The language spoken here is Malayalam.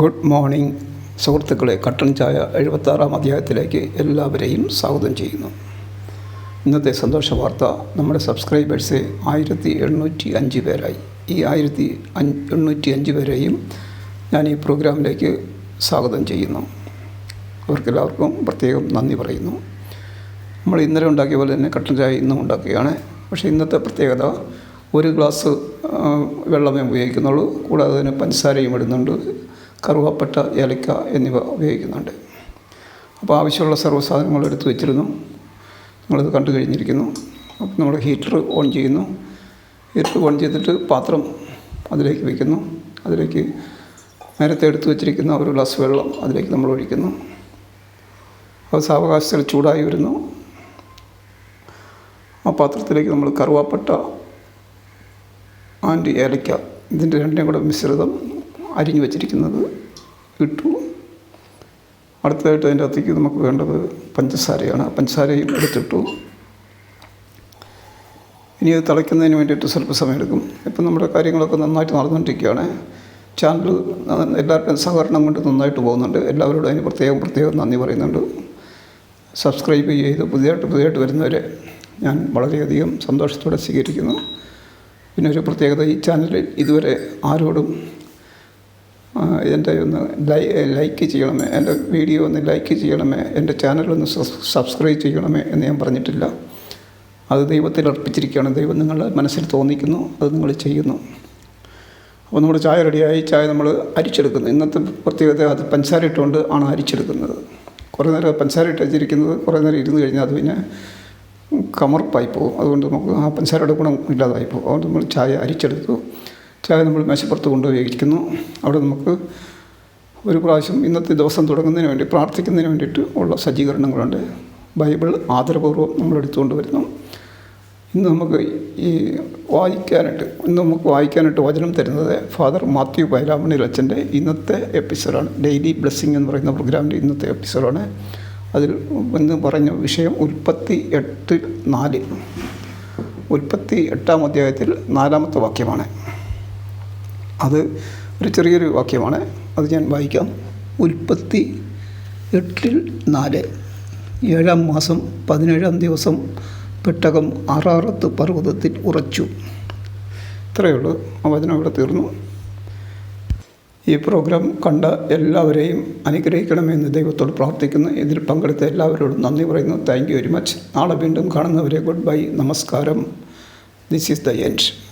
Good morning. സുഹൃത്തുക്കളെ കട്ടൻ ചായ എഴുപത്താറാം അധ്യായത്തിലേക്ക് എല്ലാവരെയും സ്വാഗതം ചെയ്യുന്നു. ഇന്നത്തെ സന്തോഷ വാർത്ത നമ്മുടെ സബ്സ്ക്രൈബേഴ്സ് ആയിരത്തി എണ്ണൂറ്റി അഞ്ച് പേരായി. ഈ ആയിരത്തി എണ്ണൂറ്റി അഞ്ച് പേരെയും ഞാൻ ഈ പ്രോഗ്രാമിലേക്ക് സ്വാഗതം ചെയ്യുന്നു. അവർക്കെല്ലാവർക്കും പ്രത്യേകം നന്ദി പറയുന്നു. നമ്മൾ ഇന്നലെ ഉണ്ടാക്കിയ പോലെ തന്നെ കട്ടൻ ചായ ഇന്നും ഉണ്ടാക്കുകയാണ്. പക്ഷേ ഇന്നത്തെ പ്രത്യേകത ഒരു ഗ്ലാസ് വെള്ളമേ ഉപയോഗിക്കുന്നുള്ളൂ. കൂടാതെ തന്നെ പഞ്ചസാരയും ഇടുന്നുണ്ട്. കറുവാപ്പട്ട ഏലക്ക എന്നിവ ഉപയോഗിക്കുന്നുണ്ട്. അപ്പോൾ ആവശ്യമുള്ള സർവ സാധനങ്ങൾ എടുത്ത് വെച്ചിരുന്നു. നിങ്ങളത് കണ്ടു കഴിഞ്ഞിരിക്കുന്നു. അപ്പോൾ നമ്മൾ ഹീറ്റർ ഓൺ ചെയ്യുന്നു. ഹീറ്റർ ഓൺ ചെയ്തിട്ട് പാത്രം അതിലേക്ക് വയ്ക്കുന്നു അതിലേക്ക് നേരത്തെ എടുത്തു വെച്ചിരിക്കുന്ന ഒരു ഗ്ലാസ് വെള്ളം അതിലേക്ക് നമ്മൾ ഒഴിക്കുന്നു. അത് സാവകാശത്തിൽ ചൂടായി വരുന്നു. ആ പാത്രത്തിലേക്ക് നമ്മൾ കറുവാപ്പട്ട ആൻഡ് ഏലക്ക ഇതിന്റെ രണ്ടിനും കൂടെ മിശ്രിതം അരിഞ്ഞു വെച്ചിരിക്കുന്നത് ഇട്ടു. അടുത്തതായിട്ട് അതിന്റെ അകത്തേക്ക് നമുക്ക് വേണ്ടത് പഞ്ചസാരയാണ്. പഞ്ചസാരയും എടുത്തിട്ടു. ഇനി അത് തിളയ്ക്കുന്നതിന് വേണ്ടിയിട്ട് സ്വല്പ സമയമെടുക്കും. ഇപ്പം നമ്മുടെ കാര്യങ്ങളൊക്കെ നന്നായിട്ട് നടന്നുകൊണ്ടിരിക്കുകയാണ്. ചാനൽ എല്ലാവരുടെയും സഹകരണം കൊണ്ട് നന്നായിട്ട് പോകുന്നുണ്ട്. എല്ലാവരോടും അതിന് പ്രത്യേകം പ്രത്യേകം നന്ദി പറയുന്നുണ്ട്. സബ്സ്ക്രൈബ് ചെയ്ത് പുതിയതായിട്ട് പുതിയതായിട്ട് വരുന്നവരെ ഞാൻ വളരെയധികം സന്തോഷത്തോടെ സ്വീകരിക്കുന്നു. പിന്നെ ഒരു പ്രത്യേകത ഈ ചാനലിൽ ഇതുവരെ ആരോടും എന്റെ ഒന്ന് ലൈക്ക് ചെയ്യണമേ എന്റെ വീഡിയോ ഒന്ന് ലൈക്ക് ചെയ്യണമേ എന്റെ ചാനലൊന്ന് സബ്- സബ്സ്ക്രൈബ് ചെയ്യണമേ എന്ന് ഞാൻ പറഞ്ഞിട്ടില്ല. അത് ദൈവത്തിൽ അർപ്പിച്ചിരിക്കുകയാണ്. ദൈവം നിങ്ങളുടെ മനസ്സിൽ തോന്നിക്കുന്നു അത് നിങ്ങൾ ചെയ്യുന്നു. അപ്പോൾ നമ്മുടെ ചായ റെഡിയായി. ചായ നമ്മൾ അരിച്ചെടുക്കുന്നു. ഇന്നത്തെ പ്രത്യേകത അത് പഞ്ചസാര ഇട്ടുകൊണ്ട് ആണ് അരിച്ചെടുക്കുന്നത്. കുറേ നേരം പഞ്ചസാര ഇട്ട് വെച്ചിരിക്കുന്നത് കുറേ നേരം ഇരുന്ന് കഴിഞ്ഞാൽ അത് പിന്നെ കമർപ്പായി പോകും. അതുകൊണ്ട് നമുക്ക് ആ പഞ്ചസാരയുടെ ഗുണം ഇല്ലാതായി പോകും. അതുകൊണ്ട് നമ്മൾ ചായ അരിച്ചെടുത്തു. ചായ നമ്മൾ മേശപ്പുറത്ത് കൊണ്ടുപോയി വയ്ക്കുന്നു അവിടെ നമുക്ക് ഒരു പ്രാവശ്യം ഇന്നത്തെ ദിവസം തുടങ്ങുന്നതിന് വേണ്ടി പ്രാർത്ഥിക്കുന്നതിന് വേണ്ടിയിട്ട് ഉള്ള സജ്ജീകരണങ്ങളുണ്ട്. ബൈബിൾ ആദരപൂർവം നമ്മൾ എടുത്തുകൊണ്ട് വരുന്നു. ഇന്ന് നമുക്ക് ഈ വായിക്കാനായിട്ട് ഇന്ന് നമുക്ക് വായിക്കാനായിട്ട് വചനം തരുന്നത് ഫാദർ മാത്യു പൈലാമണി അച്ഛന്റെ ഇന്നത്തെ എപ്പിസോഡാണ്. ഡെയിലി ബ്ലെസ്സിങ് എന്ന് പറയുന്ന പ്രോഗ്രാമിന്റെ ഇന്നത്തെ എപ്പിസോഡാണ്. അതിൽ ഇന്ന് പറഞ്ഞ വിഷയം ഉൽപ്പത്തി എട്ട് നാല്. ഉൽപ്പത്തി എട്ടാം അധ്യായത്തിൽ നാലാമത്തെ വാക്യമാണ്. അത് ഒരു ചെറിയൊരു വാക്യമാണ്. അത് ഞാൻ വായിക്കാം. ഉൽപ്പത്തി എട്ടിൽ നാല്. ഏഴാം മാസം പതിനേഴാം ദിവസം പെട്ടകം ആറാറത്ത് പർവതത്തിൽ ഉറച്ചു. ഇത്രയേ ഉള്ളൂ. ആ വചനം ഇവിടെ തീർന്നു. ഈ പ്രോഗ്രാം കണ്ട എല്ലാവരെയും അനുഗ്രഹിക്കണമെന്ന് ദൈവത്തോട് പ്രാർത്ഥിക്കുന്നു. ഇതിൽ പങ്കെടുത്ത എല്ലാവരോടും നന്ദി പറയുന്നു. താങ്ക് യു വെരി മച്ച് നാളെ വീണ്ടും കാണുന്നവരെ ഗുഡ് ബൈ. നമസ്കാരം. This is the end